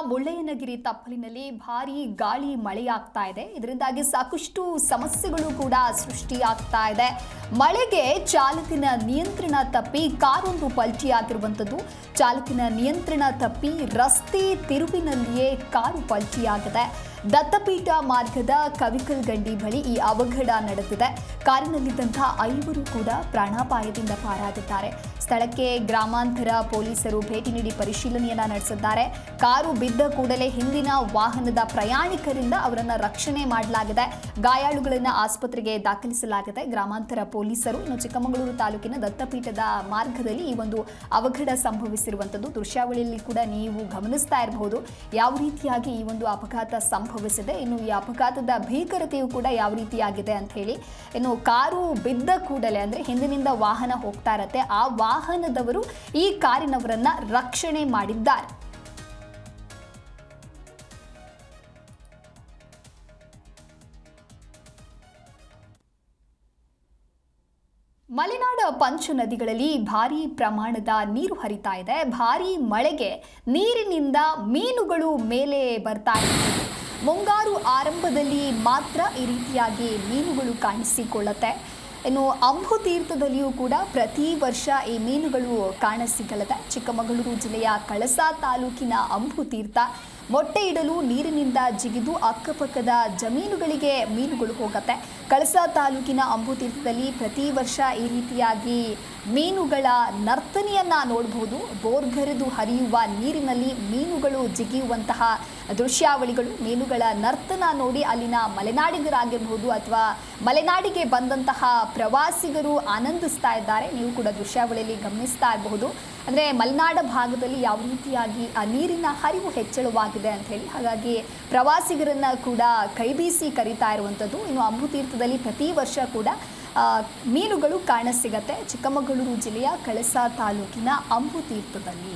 ಮುಳ್ಳಯ್ಯನಗಿರಿ ತಪ್ಪಲಿನಲ್ಲಿ ಭಾರಿ ಗಾಳಿ ಮಳೆಯಾಗ್ತಾ ಇದೆ. ಇದರಿಂದಾಗಿ ಸಾಕಷ್ಟು ಸಮಸ್ಯೆಗಳು ಕೂಡ ಸೃಷ್ಟಿಯಾಗ್ತಾ ಇದೆ. ಮಳೆಗೆ ಚಾಲಕನ ನಿಯಂತ್ರಣ ತಪ್ಪಿ ಕಾರೊಂದು ಪಲ್ಟಿಯಾಗಿರುವಂಥದ್ದು. ಚಾಲಕನ ನಿಯಂತ್ರಣ ತಪ್ಪಿ ರಸ್ತೆ ತಿರುವಿನಲ್ಲಿಯೇ ಕಾರು ಪಲ್ಟಿಯಾಗಿದೆ. ದತ್ತಪೀಠ ಮಾರ್ಗದ ಕವಿಕಲ್ ಗಂಡಿ ಬಳಿ ಈ ಅವಘಡ ನಡೆದಿದೆ. ಕಾರಿನಲ್ಲಿದ್ದಂತಹ ಐವರು ಕೂಡ ಪ್ರಾಣಾಪಾಯದಿಂದ ಪಾರಾಗಿದ್ದಾರೆ. ಸ್ಥಳಕ್ಕೆ ಗ್ರಾಮಾಂತರ ಪೊಲೀಸರು ಭೇಟಿ ನೀಡಿ ಪರಿಶೀಲನೆಯನ್ನ ನಡೆಸಿದ್ದಾರೆ. ಕಾರು ಬಿದ್ದ ಕೂಡಲೇ ಹಿಂದಿನ ವಾಹನದ ಪ್ರಯಾಣಿಕರಿಂದ ಅವರನ್ನ ರಕ್ಷಣೆ ಮಾಡಲಾಗಿದೆ. ಗಾಯಾಳುಗಳನ್ನ ಆಸ್ಪತ್ರೆಗೆ ದಾಖಲಿಸಲಾಗಿದೆ. ಗ್ರಾಮಾಂತರ ಪೊಲೀಸರು ಇನ್ನು ಚಿಕ್ಕಮಗಳೂರು ತಾಲೂಕಿನ ದತ್ತಪೀಠದ ಮಾರ್ಗದಲ್ಲಿ ಈ ಒಂದು ಅವಘಡ ಸಂಭವಿಸಿರುವಂಥದ್ದು ದೃಶ್ಯಾವಳಿಯಲ್ಲಿ ಕೂಡ ನೀವು ಗಮನಿಸ್ತಾ ಇರಬಹುದು. ಯಾವ ರೀತಿಯಾಗಿ ಈ ಒಂದು ಅಪಘಾತ ಸಂಭವಿಸಿದೆ? ಇನ್ನು ಈ ಅಪಘಾತದ ಭೀಕರತೆಯು ಕೂಡ ಯಾವ ರೀತಿಯಾಗಿದೆ ಅಂತ ಹೇಳಿ ಇನ್ನು ಕಾರು ಬಿದ್ದ ಕೂಡಲೇ ಅಂದ್ರೆ ಹಿಂದಿನಿಂದ ವಾಹನ ಹೋಗ್ತಾ ಇರತ್ತೆ. ಆ ವಾಹನದವರು ಈ ಕಾರಿನವರನ್ನ ರಕ್ಷಣೆ ಮಾಡಿದ್ದಾರೆ. ಮಲೆನಾಡ ಪಂಚ ನದಿಗಳಲ್ಲಿ ಭಾರಿ ಪ್ರಮಾಣದ ನೀರು ಹರಿತಾ ಇದೆ. ಭಾರಿ ಮಳೆಗೆ ನೀರಿನಿಂದ ಮೀನುಗಳು ಮೇಲೆ ಬರ್ತಾ ಇದೆ ಮುಂಗಾರು ಆರಂಭದಲ್ಲಿ ಮಾತ್ರ ಈ ರೀತಿಯಾಗಿ ಮೀನುಗಳು ಕಾಣಿಸಿಕೊಳ್ಳುತ್ತೆ. ಇನ್ನು ಅಂಬು ತೀರ್ಥದಲ್ಲಿಯೂ ಕೂಡ ಪ್ರತಿ ವರ್ಷ ಈ ಮೀನುಗಳು ಕಾಣಸಿಗಲದೆ ಚಿಕ್ಕಮಗಳೂರು ಜಿಲ್ಲೆಯ ಕಳಸಾ ತಾಲೂಕಿನ ಅಂಬು ತೀರ್ಥ ಮೊಟ್ಟೆ ಇಡಲು ನೀರಿನಿಂದ ಜಿಗಿದು ಅಕ್ಕಪಕ್ಕದ ಜಮೀನುಗಳಿಗೆ ಮೀನುಗಳು ಹೋಗುತ್ತೆ. ಕಳಸ ತಾಲೂಕಿನ ಅಂಬು ತೀರ್ಥದಲ್ಲಿ ಪ್ರತಿ ವರ್ಷ ಈ ರೀತಿಯಾಗಿ ಮೀನುಗಳ ನರ್ತನೆಯನ್ನು ನೋಡಬಹುದು ಬೋರ್ಗರೆದು ಹರಿಯುವ ನೀರಿನಲ್ಲಿ ಮೀನುಗಳು ಜಿಗಿಯುವಂತಹ ದೃಶ್ಯಾವಳಿಗಳು. ಮೀನುಗಳ ನರ್ತನ ನೋಡಿ ಅಲ್ಲಿನ ಮಲೆನಾಡಿಗರಾಗಿರಬಹುದು ಅಥವಾ ಮಲೆನಾಡಿಗೆ ಬಂದಂತಹ ಪ್ರವಾಸಿಗರು ಆನಂದಿಸ್ತಾ ಇದ್ದಾರೆ. ನೀವು ಕೂಡ ದೃಶ್ಯಾವಳಿಯಲ್ಲಿ ಗಮನಿಸ್ತಾ ಇರಬಹುದು. ಅಂದರೆ ಮಲೆನಾಡ ಭಾಗದಲ್ಲಿ ಯಾವ ರೀತಿಯಾಗಿ ಆ ನೀರಿನ ಹರಿವು ಹೆಚ್ಚಳವಾಗಿದೆ ಅಂತ ಹೇಳಿ, ಹಾಗಾಗಿ ಪ್ರವಾಸಿಗರನ್ನ ಕೂಡ ಕೈಬೀಸಿ ಕರೀತಾ ಇರುವಂಥದ್ದು. ಇನ್ನು ಅಂಬುತೀರ್ಥದಲ್ಲಿ ಪ್ರತಿ ವರ್ಷ ಕೂಡ ಮೀನುಗಳು ಕಾಣಸಿಗತ್ತೆ ಚಿಕ್ಕಮಗಳೂರು ಜಿಲ್ಲೆಯ ಕಳಸ ತಾಲೂಕಿನ ಅಂಬು ತೀರ್ಥದಲ್ಲಿ